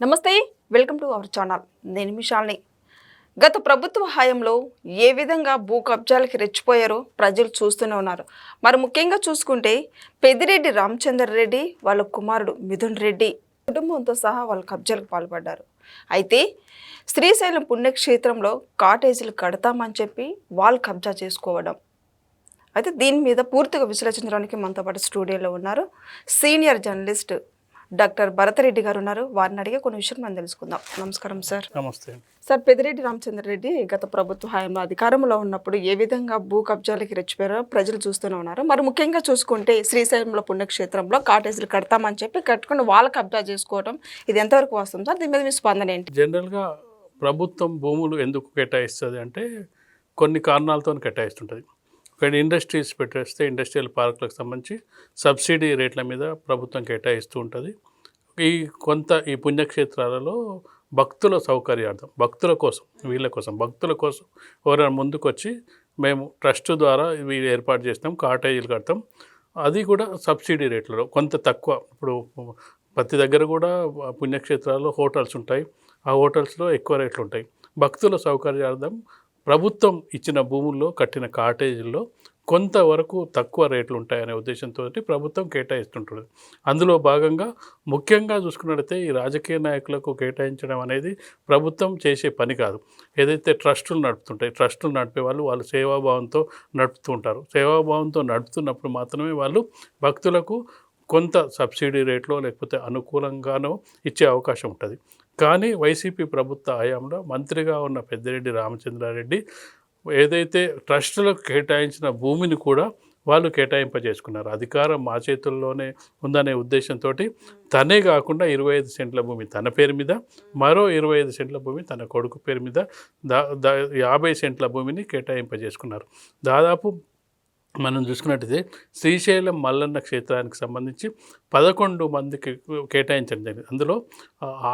నమస్తే welcome to our channel. నేను మిషాల్ని గత ప్రభుత్వ హయాంలో ఏ విధంగా భూ కబ్జాలకి రెచ్చిపోయారో ప్రజలు చూస్తూనే ఉన్నారు. మరి ముఖ్యంగా చూసుకుంటే పెదిరెడ్డి రామచందర్ రెడ్డి వాళ్ళ కుమారుడు మిథున్ రెడ్డి కుటుంబంతో సహా వాళ్ళ కబ్జాలకు పాల్పడ్డారు. అయితే శ్రీశైలం పుణ్యక్షేత్రంలో కాటేజీలు కడతామని చెప్పి వాళ్ళు కబ్జా చేసుకోవడం. అయితే దీని మీద పూర్తిగా విశ్లేషించడానికి మనతో పాటు స్టూడియోలో ఉన్నారు సీనియర్ జర్నలిస్ట్ డాక్టర్ భరతరెడ్డి గారు ఉన్నారు వారిని అడిగే కొన్ని విషయాలు మనం తెలుసుకుందాం. నమస్కారం సార్. నమస్తే. సార్ పెద్దిరెడ్డి రామచంద్రరెడ్డి గత ప్రభుత్వ హయాంలో అధికారంలో ఉన్నప్పుడు ఏ విధంగా భూ కబ్జాలకి రెచ్చిపోయారో ప్రజలు చూస్తూనే ఉన్నారు. మరి ముఖ్యంగా చూసుకుంటే శ్రీశైలంలో పుణ్యక్షేత్రంలో కాటేజీలు కడతామని చెప్పి కట్టుకుని వాళ్ళు కబ్జా చేసుకోవడం ఇది ఎంతవరకు వస్తుంది సార్ దీని మీద మీ స్పందన ఏంటి? జనరల్గా ప్రభుత్వం భూములు ఎందుకు కేటాయిస్తుంది అంటే కొన్ని కారణాలతో కేటాయిస్తుంటుంది. ఒక ఇండస్ట్రీస్ పెట్టేస్తే ఇండస్ట్రియల్ పార్కులకు సంబంధించి సబ్సిడీ రేట్ల మీద ప్రభుత్వం కేటాయిస్తూ ఉంటుంది. ఈ కొంత ఈ పుణ్యక్షేత్రాలలో భక్తుల సౌకర్యార్థం భక్తుల కోసం వీళ్ళ కోసం భక్తుల కోసం ఎవరైనా ముందుకొచ్చి మేము ట్రస్ట్ ద్వారా ఇవి ఏర్పాటు చేస్తాం కాటేజీలు కడతాం. అది కూడా సబ్సిడీ రేట్లలో కొంత తక్కువ. ఇప్పుడు ప్రతి దగ్గర కూడా పుణ్యక్షేత్రాల్లో హోటల్స్ ఉంటాయి. ఆ హోటల్స్లో ఎక్కువ రేట్లు ఉంటాయి. భక్తుల సౌకర్యార్థం ప్రభుత్వం ఇచ్చిన భూముల్లో కట్టిన కాటేజీల్లో కొంతవరకు తక్కువ రేట్లు ఉంటాయనే ఉద్దేశంతో ప్రభుత్వం కేటాయిస్తుంటుంది. అందులో భాగంగా ముఖ్యంగా చూసుకున్నట్లయితే ఈ రాజకీయ నాయకులకు కేటాయించడం అనేది ప్రభుత్వం చేసే పని కాదు. ఏదైతే ట్రస్టులు నడుపుతుంటాయి ట్రస్టులు నడిపే వాళ్ళు వాళ్ళు సేవాభావంతో నడుపుతూ ఉంటారు. సేవాభావంతో నడుపుతున్నప్పుడు మాత్రమే వాళ్ళు భక్తులకు కొంత సబ్సిడీ రేట్లో లేకపోతే అనుకూలంగానో ఇచ్చే అవకాశం ఉంటుంది. కానీ వైసీపీ ప్రభుత్వ హయాంలో మంత్రిగా ఉన్న పెద్దిరెడ్డి రామచంద్రారెడ్డి ఏదైతే ట్రస్టులకు కేటాయించిన భూమిని కూడా వాళ్ళు కేటాయింపజేసుకున్నారు. అధికారం మా చేతుల్లోనే ఉందనే ఉద్దేశంతో తనే కాకుండా ఇరవై ఐదు సెంట్ల భూమి తన పేరు మీద మరో ఇరవై ఐదు సెంట్ల భూమి తన కొడుకు పేరు మీద దా దా యాభై సెంట్ల భూమిని కేటాయింపజేసుకున్నారు. దాదాపు మనం చూసుకున్నట్టయితే శ్రీశైలం మల్లన్న క్షేత్రానికి సంబంధించి పదకొండు మందికి కేటాయించడం జరిగింది. అందులో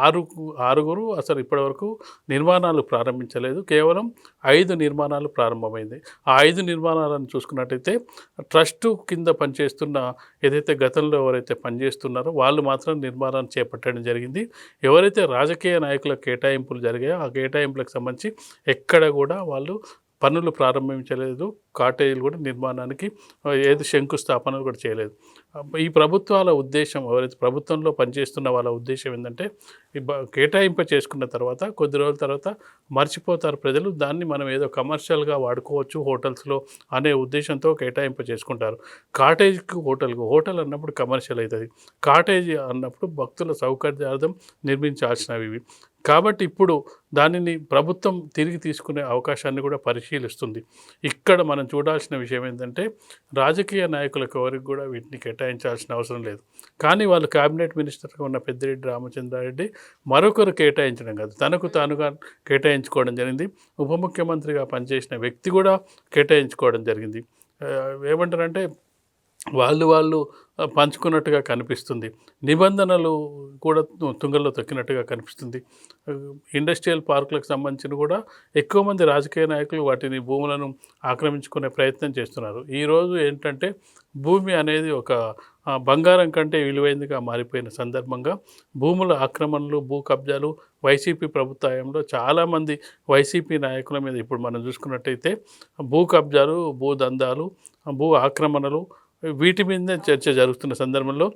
ఆరు ఆరుగురు అసలు ఇప్పటివరకు నిర్మాణాలు ప్రారంభించలేదు. కేవలం ఐదు నిర్మాణాలు ప్రారంభమైంది. ఆ ఐదు నిర్మాణాలను చూసుకున్నట్టయితే ట్రస్టు కింద పనిచేస్తున్న ఏదైతే గతంలో ఎవరైతే పనిచేస్తున్నారో వాళ్ళు మాత్రం నిర్మాణాన్ని చేపట్టడం జరిగింది. ఎవరైతే రాజకీయ నాయకుల కేటాయింపులు జరిగాయో ఆ కేటాయింపులకు సంబంధించి ఎక్కడ కూడా వాళ్ళు పనులు ప్రారంభించలేదు కాటేజీలు కూడా నిర్మాణానికి ఏది శంకుస్థాపనలు కూడా చేయలేదు. ఈ ప్రభుత్వాల ఉద్దేశం ఎవరైతే ప్రభుత్వంలో పనిచేస్తున్న వాళ్ళ ఉద్దేశం ఏంటంటే ఈ కేటాయింప చేసుకున్న తర్వాత కొద్ది రోజుల తర్వాత మర్చిపోతారు ప్రజలు దాన్ని మనం ఏదో కమర్షియల్గా వాడుకోవచ్చు హోటల్స్లో అనే ఉద్దేశంతో కేటాయింప చేసుకుంటారు. కాటేజ్కి హోటల్కు హోటల్ అన్నప్పుడు కమర్షియల్ అవుతుంది. కాటేజీ అన్నప్పుడు భక్తుల సౌకర్యార్థం నిర్మించాల్సినవి ఇవి. కాబట్టి ఇప్పుడు దానిని ప్రభుత్వం తిరిగి తీసుకునే అవకాశాన్ని కూడా పరిశీలిస్తుంది. ఇక్కడ మనం చూడాల్సిన విషయం ఏంటంటే రాజకీయ నాయకులకు ఎవరికి కూడా వీటిని కేటాయించాల్సిన అవసరం లేదు. కానీ వాళ్ళు క్యాబినెట్ మినిస్టర్గా ఉన్న పెద్దిరెడ్డి రామచంద్రారెడ్డి మరొకరు కేటాయించడం కాదు. తనకు తానుగా కేటాయించుకోవడం జరిగింది. ఉప ముఖ్యమంత్రిగా పనిచేసిన వ్యక్తి కూడా కేటాయించుకోవడం జరిగింది. ఏమంటారంటే వాళ్ళు వాళ్ళు పంచుకున్నట్టుగా కనిపిస్తుంది. నిబంధనలు కూడా తుంగల్లో తొక్కినట్టుగా కనిపిస్తుంది. ఇండస్ట్రియల్ పార్కులకు సంబంధించిన కూడా ఎక్కువ మంది రాజకీయ నాయకులు వాటిని భూములను ఆక్రమించుకునే ప్రయత్నం చేస్తున్నారు. ఈరోజు ఏంటంటే భూమి అనేది ఒక బంగారం కంటే విలువైందిగా మారిపోయిన సందర్భంగా భూముల ఆక్రమణలు భూ కబ్జాలు వైసీపీ ప్రభుత్వంలో చాలామంది వైసీపీ నాయకుల మీద ఇప్పుడు మనం చూసుకున్నట్టయితే భూ కబ్జాలు భూ దందాలు భూ ఆక్రమణలు వీటి మీదనే చర్చ జరుగుతున్న సందర్భంలో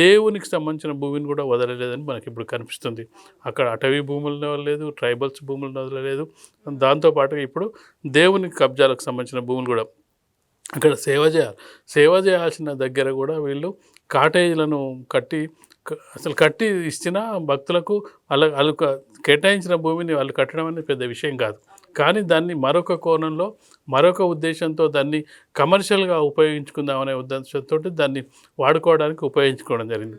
దేవునికి సంబంధించిన భూమిని కూడా వదలలేదని మనకి ఇప్పుడు కనిపిస్తుంది. అక్కడ అటవీ భూములను వదలలేదు ట్రైబల్స్ భూములను వదలలేదు. దాంతోపాటు ఇప్పుడు దేవుని కబ్జాలకు సంబంధించిన భూములు కూడా. అక్కడ సేవ చేయాలి సేవ చేయాల్సిన దగ్గర కూడా వీళ్ళు కాటేజీలను కట్టి అసలు కట్టి ఇచ్చిన భక్తులకు వాళ్ళ వాళ్ళు కేటాయించిన భూమిని వాళ్ళు కట్టడం అనేది పెద్ద విషయం కాదు. కానీ దాన్ని మరొక కోణంలో మరొక ఉద్దేశంతో దాన్ని కమర్షియల్గా ఉపయోగించుకుందామనే ఉద్దేశంతో దాన్ని వాడుకోవడానికి ఉపయోగించుకోవడం జరిగింది.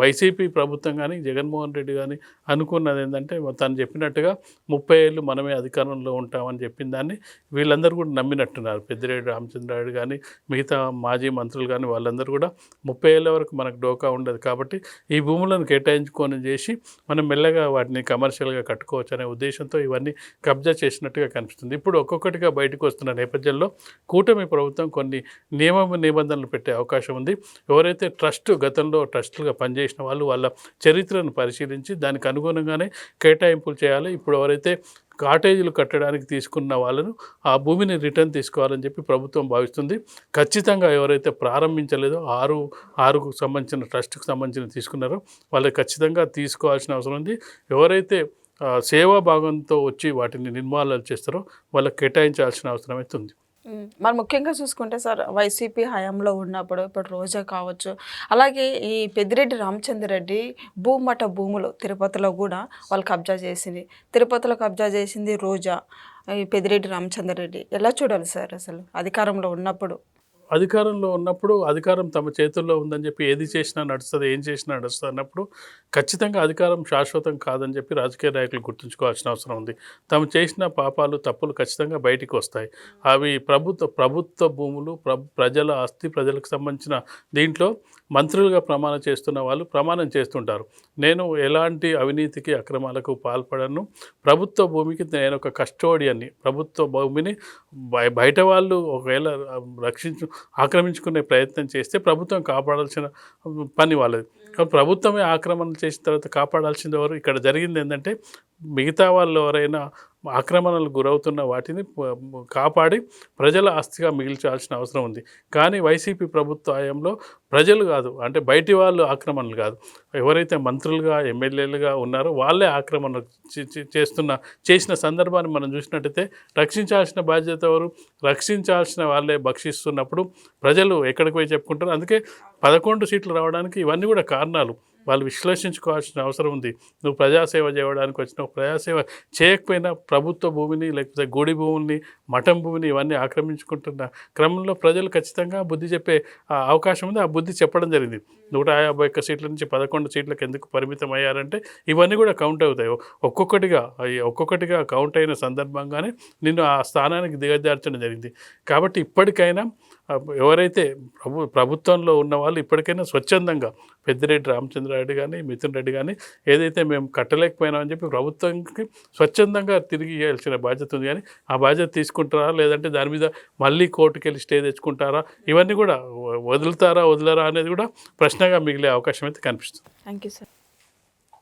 వైసీపీ ప్రభుత్వం కానీ జగన్మోహన్ రెడ్డి కానీ అనుకున్నది ఏంటంటే తను చెప్పినట్టుగా ముప్పై ఏళ్ళు మనమే అధికారంలో ఉంటామని చెప్పిన దాన్ని వీళ్ళందరూ కూడా నమ్మినట్టున్నారు. పెద్దిరెడ్డి రామచంద్రారెడ్డి కానీ మిగతా మాజీ మంత్రులు కానీ వాళ్ళందరూ కూడా ముప్పై ఏళ్ళ వరకు మనకు డోకా ఉండదు కాబట్టి ఈ భూములను కేటాయించుకొని చేసి మనం మెల్లగా వాటిని కమర్షియల్గా కట్టుకోవచ్చు అనే ఉద్దేశంతో ఇవన్నీ కబ్జా చేసినట్టుగా కనిపిస్తుంది. ఇప్పుడు ఒక్కొక్కటిగా బయటకు వస్తున్న నేపథ్యంలో కూటమి ప్రభుత్వం కొన్ని నియమ నిబంధనలు పెట్టే అవకాశం ఉంది. ఎవరైతే ట్రస్ట్ గతంలో ట్రస్టులు మంత్రులుగా పనిచేసిన వాళ్ళు వాళ్ళ చరిత్రను పరిశీలించి దానికి అనుగుణంగానే కేటాయింపులు చేయాలి. ఇప్పుడు ఎవరైతే కాటేజీలు కట్టడానికి తీసుకున్న వాళ్ళను ఆ భూమిని రిటర్న్ తీసుకోవాలని చెప్పి ప్రభుత్వం భావిస్తుంది. ఖచ్చితంగా ఎవరైతే ప్రారంభించలేదో ఆరు ఆరుకు సంబంధించిన ట్రస్ట్కు సంబంధించిన తీసుకున్నారో వాళ్ళకి ఖచ్చితంగా తీసుకోవాల్సిన అవసరం ఉంది. ఎవరైతే సేవా భాగంతో వచ్చి వాటిని నిర్మాణాలు చేస్తారో వాళ్ళకి కేటాయించాల్సిన అవసరం అయితే ఉంది. మరి ముఖ్యంగా చూసుకుంటే సార్ వైసీపీ హయాంలో ఉన్నప్పుడు ఇప్పుడు రోజా కావచ్చు అలాగే ఈ పెద్దిరెడ్డి రామచంద్రరెడ్డి భూమట భూములు తిరుపతిలో కూడా వాళ్ళు కబ్జా చేసింది. తిరుపతిలో కబ్జా చేసింది రోజా ఈ పెద్దిరెడ్డి రామచంద్రరెడ్డి. ఎలా చూడాలి సార్ అసలు అధికారంలో ఉన్నప్పుడు? అధికారంలో ఉన్నప్పుడు అధికారం తమ చేతుల్లో ఉందని చెప్పి ఏది చేసినా నడుస్తుంది ఏం చేసినా నడుస్తుంది అన్నప్పుడు ఖచ్చితంగా అధికారం శాశ్వతం కాదని చెప్పి రాజకీయ నాయకులు గుర్తుంచుకోవాల్సిన అవసరం ఉంది. తాము చేసిన పాపాలు తప్పులు ఖచ్చితంగా బయటికి వస్తాయి. అవి ప్రభుత్వ ప్రభుత్వ భూములు ప్ర ప్రజల ఆస్తి ప్రజలకు సంబంధించిన దీంట్లో మంత్రులుగా ప్రమాణం చేస్తున్న వాళ్ళు ప్రమాణం చేస్తుంటారు. నేను ఎలాంటి అవినీతికి అక్రమాలకు పాల్పడను. ప్రభుత్వ భూమికి నేను ఒక కస్టోడియన్ని ప్రభుత్వ భూమిని బయట వాళ్ళు ఒకవేళ రక్షించు ఆక్రమించుకునే ప్రయత్నం చేస్తే ప్రభుత్వం కాపాడాల్సిన పని వాళ్ళది. కానీ ప్రభుత్వమే ఆక్రమణ చేసిన తర్వాత కాపాడాల్సింది ఎవరు? ఇక్కడ జరిగింది ఏంటంటే మిగతా వాళ్ళు ఎవరైనా ఆక్రమణలకు గురవుతున్న వాటిని కాపాడి ప్రజల ఆస్తిగా మిగిల్చాల్సిన అవసరం ఉంది. కానీ వైసీపీ ప్రభుత్వ హయాంలో ప్రజలు కాదు అంటే బయటి వాళ్ళు ఆక్రమణలు కాదు. ఎవరైతే మంత్రులుగా ఎమ్మెల్యేలుగా ఉన్నారో వాళ్ళే ఆక్రమణ చేస్తున్న చేసిన సందర్భాన్ని మనం చూసినట్టయితే రక్షించాల్సిన బాధ్యత ఎవరు? రక్షించాల్సిన వాళ్ళే భక్షిస్తున్నప్పుడు ప్రజలు ఎక్కడికి పోయి చెప్పుకుంటారు? అందుకే పదకొండు సీట్లు రావడానికి ఇవన్నీ కూడా కారణాలు. వాళ్ళు విశ్లేషించుకోవాల్సిన అవసరం ఉంది. నువ్వు ప్రజాసేవ చేయడానికి వచ్చినావు ప్రజాసేవ చేయకపోయినా ప్రభుత్వ భూమిని లేకపోతే గుడి భూముల్ని మఠం భూమిని ఇవన్నీ ఆక్రమించుకుంటున్న క్రమంలో ప్రజలు ఖచ్చితంగా బుద్ధి చెప్పే ఆ, అవకాశం ఉంది. ఆ బుద్ధి చెప్పడం జరిగింది. నూట యాభై ఒక్క సీట్ల నుంచి పదకొండు సీట్లకు ఎందుకు పరిమితం అయ్యారంటే ఇవన్నీ కూడా కౌంట్ అవుతాయి. ఒక్కొక్కటిగా ఒక్కొక్కటిగా కౌంట్ అయిన సందర్భంగానే నిన్ను ఆ స్థానానికి దిగజార్చడం జరిగింది. కాబట్టి ఇప్పటికైనా ఎవరైతే ప్రభు ప్రభుత్వంలో ఉన్న వాళ్ళు ఇప్పటికైనా స్వచ్ఛందంగా పెద్దిరెడ్డి రామచంద్రారెడ్డి కానీ మిథున్ రెడ్డి కానీ ఏదైతే మేము కట్టలేకపోయినామని చెప్పి ప్రభుత్వంకి స్వచ్ఛందంగా తిరిగి ఇవ్వాల్సిన బాధ్యత ఉంది కానీ ఆ బాధ్యత తీసుకుంటారా? లేదంటే దాని మీద మళ్ళీ కోర్టుకు వెళ్ళి స్టే తెచ్చుకుంటారా? ఇవన్నీ కూడా వదులుతారా వదలరా అనేది కూడా ప్రశ్నగా మిగిలే అవకాశం అయితే కనిపిస్తుంది. Thank you sir